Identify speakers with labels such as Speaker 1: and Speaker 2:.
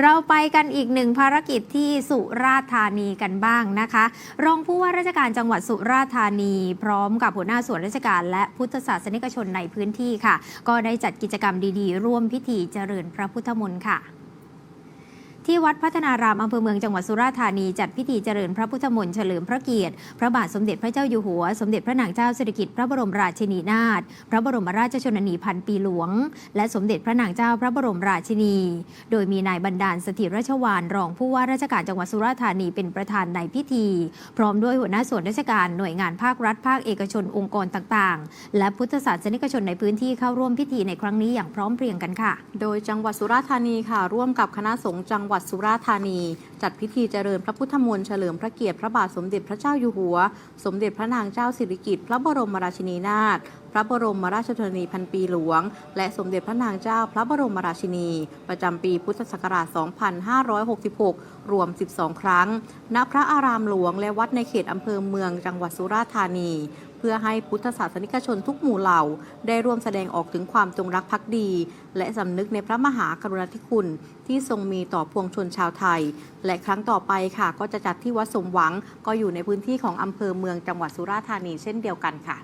Speaker 1: เราไปกันอีกหนึ่งภารกิจที่สุราษฎร์ธานีกันบ้างนะคะ รองผู้ว่าราชการจังหวัดสุราษฎร์ธานี พร้อมกับหัวหน้าส่วนราชการและพุทธศาสนิกชนในพื้นที่ค่ะ ก็ได้จัดกิจกรรมดีๆ ร่วมพิธีเจริญพระพุทธมนต์ค่ะ ที่วัดพัฒนารามอำเภอเมืองจังหวัดสุราษฎร์ธานีจัดพิธีเจริญพระพุทธมนต์เฉลิมพระเกียรติ พระบาทสมเด็จพระเจ้าอยู่หัว สมเด็จพระนางเจ้าสิริกิติ์พระบรมราชินีนาถพระบรมราชชนนีพันปีหลวง และสมเด็จพระนางเจ้าพระบรมราชินี โดยมีนายบรรดาลสถิรชวานรองผู้ว่าราชการจังหวัดสุราษฎร์ธานีเป็นประธานในพิธี พร้อมด้วยหัวหน้าส่วนราชการหน่วยงานภาครัฐภาคเอกชนองค์กรต่างๆ และพุทธศาสนิกชนในพื้นที่เข้าร่วมพิธีในครั้งนี้อย่างพร้อมเพรียงกันค่ะ
Speaker 2: โดยจังหวัดสุราษฎร์ธานีค่ะ ร่วมกับคณะสงฆ์จังหวัดวัดสุราษฎร์ธานี จัดพิธีเจริญพระพุทธมนต์เฉลิมพระเกียรติพระบาทสมเด็จพระเจ้าอยู่หัว สมเด็จพระนางเจ้าสิริกิติ์พระบรมราชินีนาถพระบรมราชชนนีพันปีหลวง และสมเด็จพระนางเจ้าพระบรมราชินี ประจำปีพุทธศักราช 2566 รวม 12 ครั้ง ณ พระอารามหลวงและวัดในเขตอำเภอเมืองจังหวัดสุราษฎร์ธานี เพื่อให้พุทธศาสนิกชนทุกหมู่เหล่า ได้ร่วมแสดงออกถึงความจงรักภักดี และสำนึกในพระมหากรุณาธิคุณที่ทรงมีต่อพวงชนชาวไทยและครั้งต่อไปค่ะ ก็จะจัดที่วัดสมหวัง ก็อยู่ในพื้นที่ของอำเภอเมืองจังหวัดสุราษฎร์ธานีเช่นเดียวกันค่ะ